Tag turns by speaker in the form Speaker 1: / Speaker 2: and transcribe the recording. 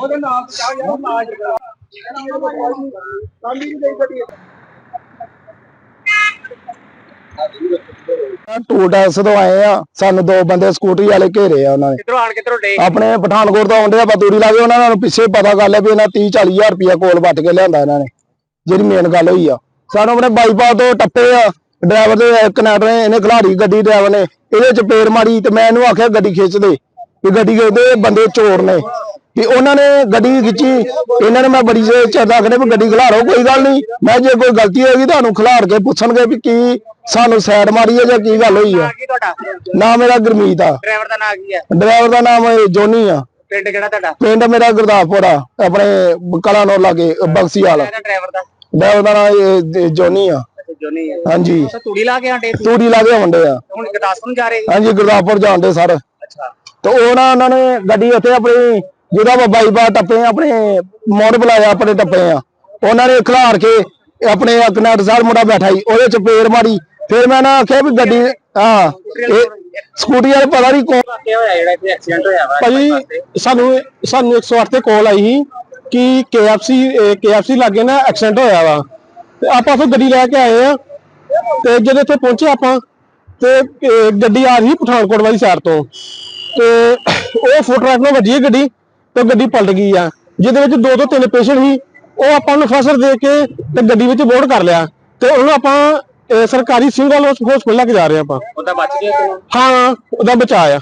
Speaker 1: ਉਹਦੇ ਨਾਮ ਤੇ ਜਾ ਯਾਰ ਨਾ ਜਗਾ ਕਾਲੀ ਨਹੀਂ ਗੱਡੀ
Speaker 2: ਟੂਲ ਟੈਕਸ ਤੋਂ ਆਏ ਆ। ਸਾਨੂੰ ਦੋ ਬੰਦੇ ਸਕੂਟਰੀ ਵਾਲੇ ਘੇਰੇ ਆ ਉਹਨਾਂ ਨੇ।
Speaker 1: ਕਿੱਧਰੋਂ ਆਣ ਕਿੱਧਰੋਂ ਡੇ?
Speaker 2: ਆਪਣੇ ਪਠਾਨਕੋਟ ਤੋਂ ਆਉਂਦੇ ਆ ਬਤੂਰੀ ਲਾ ਕੇ ਉਹਨਾਂ ਨੂੰ ਪਿੱਛੇ ਪਤਾ ਗੱਲ ਹੈ ਵੀ ਇਹਨਾਂ 30 40 ਹਜ਼ਾਰ ਰੁਪਇਆ ਕੋਲ ਵੱਟ ਕੇ ਲਿਆਂਦਾ ਇਹਨਾਂ ਨੇ ਜਿਹੜੀ ਮੇਨ ਗੱਲ ਹੋਈ ਆ। ਸਾਨੂੰ ਆਪਣੇ ਬਾਈਪਾਸ ਤੋਂ ਟੱਪੇ ਆ ਡਰਾਈਵਰ ਦੇ ਕਨੈਕਟਰ ਨੇ ਇਹਨੇ ਖਿਲਾੜੀ ਗੱਡੀ ਡਰਾਈਵਰ ਨੇ ਇਹਦੇ ਚ ਪੇੜ ਮਾਰੀ ਤੇ ਮੈਂ ਇਹਨੂੰ ਆਖਿਆ ਗੱਡੀ ਖਿੱਚ ਦੇ। ਵੀ ਗੱਡੀ ਕਹਿੰਦੇ ਇਹ ਬੰਦੇ ਚੋਰ ਨੇ। ਵੀ ਉਹਨਾਂ ਨੇ ਗੱਡੀ ਖਿੱਚੀ ਇਹਨਾਂ ਨੇ ਮੈਂ ਬੜੀ ਜੇ ਚਰਦਾ ਕਰੇ ਵੀ ਗੱਡੀ ਖਿਲਾਰੋ ਕੋਈ ਗੱਲ ਨਹੀਂ। ਮੈਂ ਜੇ ਕੋਈ ਗਲਤੀ ਹੋਏਗੀ ਤੁਹਾਨੂੰ ਖਿਲਾਰ ਕੇ ਪੁੱਛਣਗੇ ਵੀ ਕੀ ਸਾਨੂੰ ਸਾਈਡ ਮਾਰੀ ਹੈ ਜਾਂ ਕੀ ਗੱਲ ਹੋਈ ਆ
Speaker 1: ਕੀ ਤੁਹਾਡਾ?
Speaker 2: ਮੇਰਾ ਗੁਰਮੀਤ ਆ।
Speaker 1: ਡਰਾਈਵਰ ਦਾ ਨਾਂ ਕੀ ਹੈ?
Speaker 2: ਡਰਾਈਵਰ ਦਾ ਨਾਮ ਜੋਨੀ ਆ।
Speaker 1: ਪਿੰਡ ਕਿਹੜਾ ਤੁਹਾਡਾ?
Speaker 2: ਪਿੰਡ ਮੇਰਾ ਗੁਰਦਾਸਪੁਰ ਆ ਆਪਣੇ ਕਲਾਨੌਰ ਲਾਗੇ ਬਕਸੀ ਵਾਲਾ।
Speaker 1: ਡਰਾਈਵਰ ਦਾ?
Speaker 2: ਡਰਾਈਵਰ ਦਾ ਨਾਮ ਜੋਨੀ ਆ।
Speaker 1: ਜੋਨੀ ਹੈ
Speaker 2: ਹਾਂਜੀ।
Speaker 1: ਤੂੜੀ ਲਾ ਕੇ ਆਂਡੇ
Speaker 2: ਤੂੜੀ ਆ।
Speaker 1: ਹੁਣ ਨੂੰ ਜਾ ਰਹੇ
Speaker 2: ਹਾਂਜੀ ਗੁਰਦਾਸਪੁਰ ਜਾਂਦੇ ਸਰ।
Speaker 1: ਅੱਛਾ।
Speaker 2: ਤੇ ਉਹ ਨਾ ਉਹਨਾਂ ਨੇ ਗੱਡੀ ਉੱਥੇ ਆਪਣੀ ਜਿਹਦਾ ਵਾ ਬਾਈਪਾਸ ਟੱਪੇ ਆਪਣੇ ਮੋੜ ਬੁਲਾਇਆ ਆਪਣੇ ਟੱਪੇ ਆ। ਉਹਨਾਂ ਨੇ ਖਿਲਾਰ ਕੇ ਆਪਣੇ ਕਨੈਕਟ ਸਾਹਿਬ ਮੁੰਡਾ ਬੈਠਾ ਸੀ ਉਹਦੇ ਚ ਪੇੜ ਮਾਰੀ। ਫਿਰ ਮੈਂ ਨਾ ਆਖਿਆ ਵੀ ਗੱਡੀ ਹਾਂ ਇਹ ਸਕੂਟੀ ਵਾਲੇ ਪਤਾ ਨਹੀਂ ਕੌਣ
Speaker 1: ਕੀ ਹੋਇਆ ਜਿਹੜਾ ਇੱਥੇ ਐਕਸੀਡੈਂਟ ਹੋਇਆ ਵਾ
Speaker 3: ਭਾਜੀ ਸਾਨੂੰ ਸਾਨੂੰ 108 ਤੇ ਕਾਲ ਆਈ ਸੀ ਕਿ KFC KFC ਲਾਗੇ ਨਾ ਐਕਸੀਡੈਂਟ ਹੋਇਆ ਵਾ। ਤੇ ਆਪਾਂ ਫਿਰ ਗੱਡੀ ਲੈ ਕੇ ਆਏ ਆ ਤੇ ਜਦੋਂ ਇੱਥੇ ਪਹੁੰਚੇ ਆਪਾਂ ਤੇ ਗੱਡੀ ਆ ਰਹੀ ਪਠਾਨਕੋਟ ਵਾਲੀ ਸਾਈਡ ਤੋਂ। ਤੇ ਉਹ ਫੁੱਟ ਨਾਲ ਵੱਜੀ ਗੱਡੀ। ਤੇ ਗੱਡੀ ਪਲਟ ਗਈ ਆ। ਜਿਹਦੇ ਵਿੱਚ ਦੋ ਤੋਂ ਤਿੰਨ ਪੇਸ਼ੈਂਟ ਸੀ ਉਹ ਆਪਾਂ ਨੂੰ ਫਸਰ ਦੇ ਕੇ ਤੇ ਗੱਡੀ ਵਿੱਚ ਬੋਰਡ ਕਰ ਲਿਆ। ਤੇ ਉਹਨੂੰ ਆਪਾਂ ਅਹ, ਸਰਕਾਰੀ ਸਿੰਗਲ ਹਸਪਤਾਲ ਲੈ ਕੇ ਜਾ ਰਹੇ ਆਪਾਂ।
Speaker 1: ਉਹਦਾ ਬਚ ਗਿਆ
Speaker 3: ਹਾਂ ਉਹਦਾ ਬਚਾਅ ਆ।